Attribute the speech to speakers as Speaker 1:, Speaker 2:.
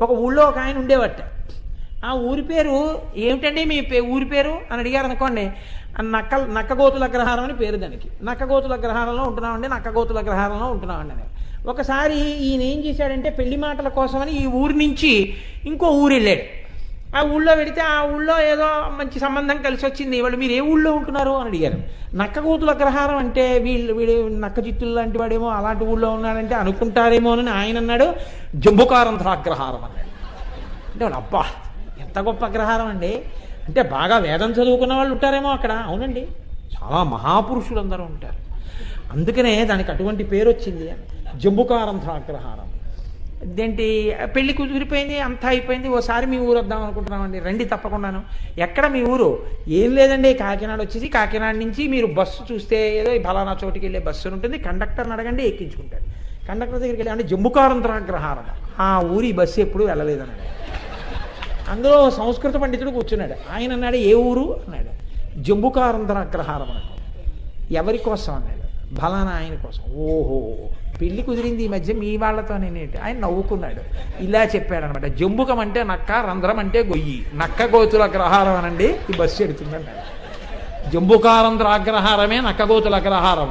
Speaker 1: ఒక ఊళ్ళో ఒక ఆయన ఉండేవట. ఆ ఊరి పేరు ఏమిటండి మీ పే- ఊరి పేరు? అని అడిగారు అనుకోండి. నక్క నక్కగోతుల అగ్రహారం అని పేరు దానికి. నక్కగోతుల అగ్రహారంలో ఉంటున్నామండి నక్కగోతుల అగ్రహారంలో ఉంటున్నామండి అని. ఒకసారి ఈయన ఏం చేశాడంటే పెళ్ళి మాటల కోసమని ఈ ఊరి నుంచి ఇంకో ఊరు వెళ్ళాడు. ఆ ఊళ్ళో వెడితే ఆ ఊళ్ళో ఏదో మంచి సంబంధం కలిసి వచ్చింది. వాళ్ళు మీరు ఏ ఊళ్ళో ఉంటున్నారు అని అడిగారు. నక్కగోతుల అగ్రహారం అంటే వీళ్ళు వీడు నక్క చిత్తులు లాంటి వాడేమో అలాంటి ఊళ్ళో ఉన్నాడంటే అనుకుంటారేమో అని ఆయన అన్నాడు. జంబుకారంధ్ర అగ్రహారం అన్నాడు. అంటే వాళ్ళు అబ్బా ఎంత గొప్ప అగ్రహారం అండి. అంటే బాగా వేదం చదువుకున్న వాళ్ళు ఉంటారేమో అక్కడ. అవునండి. చాలా మహాపురుషులు అందరూ ఉంటారు. అందుకనే దానికి అటువంటి పేరు వచ్చింది. జంబుకారంధ్ర అగ్రహారం ఇదేంటి పెళ్ళి కుదిరిపోయింది అంతా అయిపోయింది ఓసారి మీ ఊరు వద్దాం అనుకుంటున్నామండి. రండి తప్పకుండాను. ఎక్కడ మీ ఊరు? ఏం లేదండి కాకినాడ వచ్చేసి కాకినాడ నుంచి మీరు బస్సు చూస్తే ఏదో బలానా ఫలానా చోటుకి వెళ్ళే బస్సు ఉంటుంది. కండక్టర్ని అడగండి ఎక్కించుకుంటాడు కండక్టర్ దగ్గరికి వెళ్ళి అంటే జంబుకారంధ్ర అగ్రహారం ఆ ఊరి బస్సు ఎప్పుడు వెళ్ళలేదన్నాడు. అందులో సంస్కృత పండితుడు కూర్చున్నాడు. ఆయన అన్నాడు ఏ ఊరు? అన్నాడు. జంబుకారంధ్ర అగ్రహారం అన్నాడు. ఎవరి కోసం అన్నాడు? బలానా ఆయన కోసం. ఓహో. పెళ్ళి కుదిరింది ఈ మధ్య మీ వాళ్ళతో నేనేంటి? ఆయన నవ్వుకున్నాడు. ఇలా చెప్పాడనమాట. జంబుకం అంటే నక్క రంధ్రం అంటే గొయ్యి. నక్క గోతుల అగ్రహారం అనండి. ఈ బస్సు ఎడుతుందన్నాడు జంబుకారంధ్ర అగ్రహారమే నక్క గోతుల అగ్రహారం